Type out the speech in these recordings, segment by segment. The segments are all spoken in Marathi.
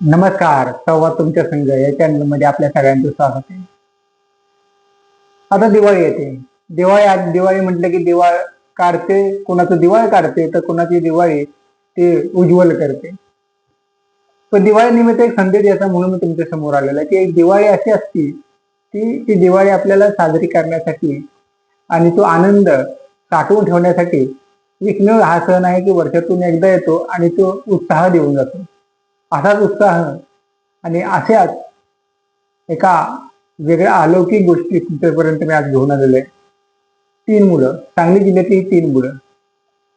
नमस्कार सव्वा तुमच्या संघ या चॅनलमध्ये आपल्या सगळ्यांचं स्वागत आहे. आता दिवाळी येते. दिवाळी आज दिवाळी म्हटलं की दिवाळ काढते कोणाचं दिवाळ काढते तर कोणाची दिवाळी ते उज्ज्वल करते. पण दिवाळी निमित्त एक संदेश याचा म्हणून मी तुमच्यासमोर आलेला आहे की एक दिवाळी अशी असती की ती दिवाळी आपल्याला साजरी करण्यासाठी आणि तो आनंद साठवून ठेवण्यासाठी विष्णू हा सण आहे की वर्षातून एकदा येतो आणि तो उत्साह देऊन जातो. असाच उत्साह आणि अशाच एका वेगळ्या अलौकिक गोष्टी तुमच्यापर्यंत मी आज घेऊन आलेलो आहे. तीन मुलं सांगली जिल्ह्यातली ही तीन मुलं.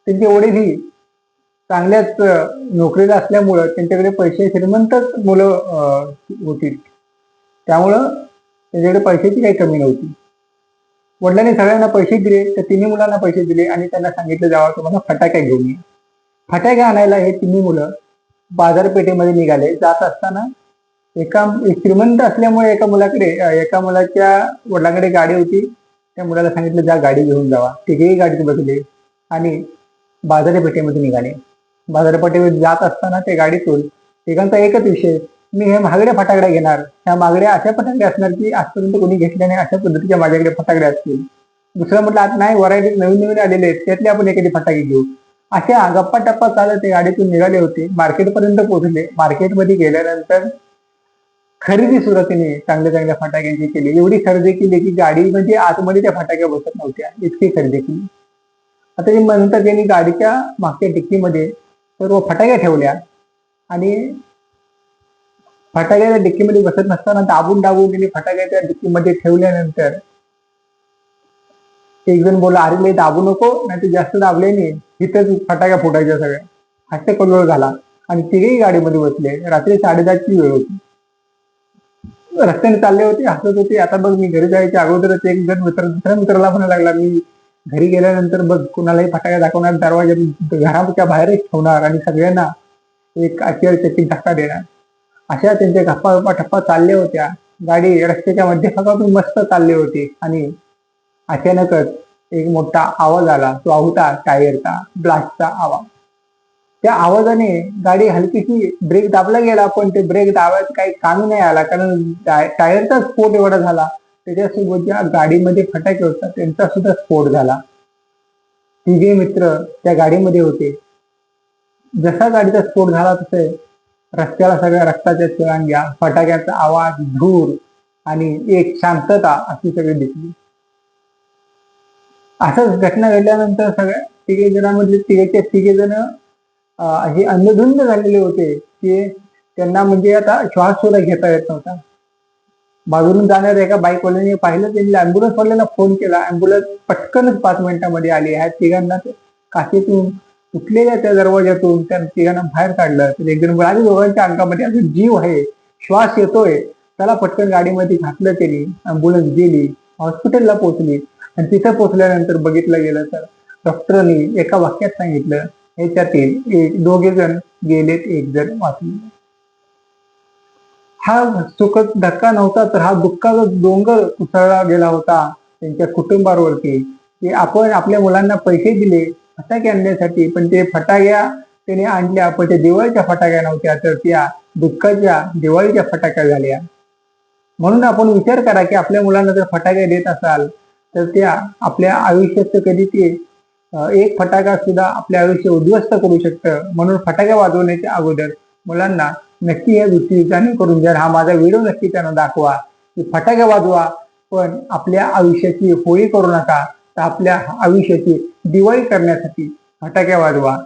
त्यांचे वडीलही चांगल्याच नोकरीला असल्यामुळं त्यांच्याकडे पैसे श्रीमंतच मुलं होती. त्यामुळं त्यांच्याकडे पैशाची काही कमी नव्हती. वडिलांनी सगळ्यांना पैसे दिले तर तिन्ही मुलांना पैसे दिले आणि त्यांना सांगितलं जावं तुम्हाला फटाक्या घेऊन ये. फटाक्या आणायला हे तिन्ही मुलं बाजारपेठेमध्ये निघाले. जात असताना एका श्रीमंत असल्यामुळे एका मुलाकडे एका मुलाच्या वडिलांकडे गाडी होती. त्या मुलाला सांगितलं जा गाडी घेऊन जावा. तिघेही गाडीत बसले आणि बाजारपेठेमध्ये निघाले. बाजारपेठेमध्ये जात असताना त्या गाडीतून तिघांचा एकच विषय मी हे महागड्या फटाकड्या घेणार. ह्या महागड्या अशा फटाकड्या असणार की आजपर्यंत कोणी घेतल्या नाही अशा पद्धतीच्या माझ्याकडे फटाकड्या असतील. दुसरं म्हटलं आता नाही व्हरायटी नवीन नवीन आलेले आहेत. त्यातले आपण एखादी फटाके घेऊ. अशा गप्पा टप्पा चालत ते गाडीतून निघाले होते. मार्केटपर्यंत पोहोचले. मार्केटमध्ये गेल्यानंतर खरेदी सुद्धा तिने चांगल्या चांगल्या फटाक्यांची केली. एवढी खरेदी केली की गाडी म्हणजे आतमध्ये त्या फटाक्या बसत नव्हत्या. इतकी खरेदी केली. आता ते म्हणतात त्यांनी गाडीच्या मागच्या डिक्कीमध्ये सर्व फटाक्या ठेवल्या आणि फटाक्याच्या डिक्कीमध्ये बसत नसताना दाबून दाबून त्यांनी फटाक्याच्या डिक्कीमध्ये ठेवल्यानंतर एक जण बोला अरे लय दाबू नको नाही जास्त जास्त दाबल्याने इथंच फटाक्या फुटायच्या सगळ्या. हास्य कल्लोळ झाला. आणि तिघेही गाडीमध्ये बसले. रात्री साडेदहाची वेळ होती. रस्त्याने चालले होते हसत होते. आता बघ मी घरी जायच्या अगोदरच एक जण मित्र दुसऱ्या मित्राला म्हणायला लागला मी घरी गेल्यानंतर बघ कुणालाही फटाक्या दाखवणार दरवाजा घराच्या बाहेरच ठेवणार आणि सगळ्यांना एक आश्चर्यचकित धक्का देणार. अशा त्यांच्या गप्पा गप्पा ठप्पा चालल्या होत्या. गाडी रस्त्याच्या मध्यभागातून मस्त चालली होती. आणि अचानकच एक मोठा आवाज आला. तो होता टायरचा ब्लास्टचा आवाज. त्या आवाजाने गाडी हलकीशी ब्रेक दाबला गेला पण ते ब्रेक दाबायचं काही कामी नाही आला. कारण टायरचा स्फोट एवढा झाला. त्याच्यासोबत ज्या गाडीमध्ये फटाके होता त्यांचा सुद्धा स्फोट झाला. तिघे मित्र त्या गाडीमध्ये होते. जसा गाडीचा स्फोट झाला तसे रस्त्याला सगळ्या रक्ताच्या शिळांग्या फटाक्याचा आवाज धूर आणि एक शांतता अशी सगळी दिसली. असंच घटना घडल्यानंतर सगळ्या तिघे जणांमधले तिघेच्या तिघे जण हे अंधधुंद झालेले होते की त्यांना म्हणजे आता श्वास सुद्धा घेता येत नव्हता. बाजून जाणाऱ्या एका बाईकवाल्याने पाहिलं त्यांनी अँब्युलन्स वाल्याला फोन केला. अँब्युलन्स पटकनच पाच मिनिटांमध्ये आली. ह्या तिघांना काशीतून उठलेल्या त्या दरवाज्यातून त्या तिघांना बाहेर काढलं. तर एक जण दोघांच्या अंगामध्ये अजून जीव आहे. श्वास येतोय. त्याला पटकन गाडीमध्ये घातलं त्यांनी. अँब्युलन्स गेली. हॉस्पिटलला पोहोचली. आणि तिथं पोहोचल्यानंतर बघितलं गेलं तर डॉक्टरांनी एका वाक्यात सांगितलं याच्यातील एक दोघे जण गेलेत एक जण वाचले. हा सुखद धक्का नव्हता तर हा दुःखाचा डोंगर उसळला गेला होता त्यांच्या कुटुंबावरती. की आपण आपल्या मुलांना पैसे दिले फटाके आणण्यासाठी पण ते फटाक्या त्याने आणल्या पण त्या दिवाळीच्या फटाक्या नव्हत्या तर त्या दुःखाच्या दिवाळीच्या फटाक्या झाल्या. म्हणून आपण विचार करा की आपल्या मुलांना जर फटाके देत असाल तर त्या आपल्या आयुष्याचं कधी ते एक फटाका सुद्धा आपल्या आयुष्य उद्ध्वस्त करू शकतं म्हणून फटाके वाजवण्याच्या अगोदर मुलांना नक्की या गोष्टी जाणीव करून जर हा माझा व्हिडिओ नक्की त्यांना दाखवा. की फटाके वाजवा पण आपल्या आयुष्याची होळी करू नका. तर आपल्या आयुष्याची दिवाळी करण्यासाठी फटाके वाजवा.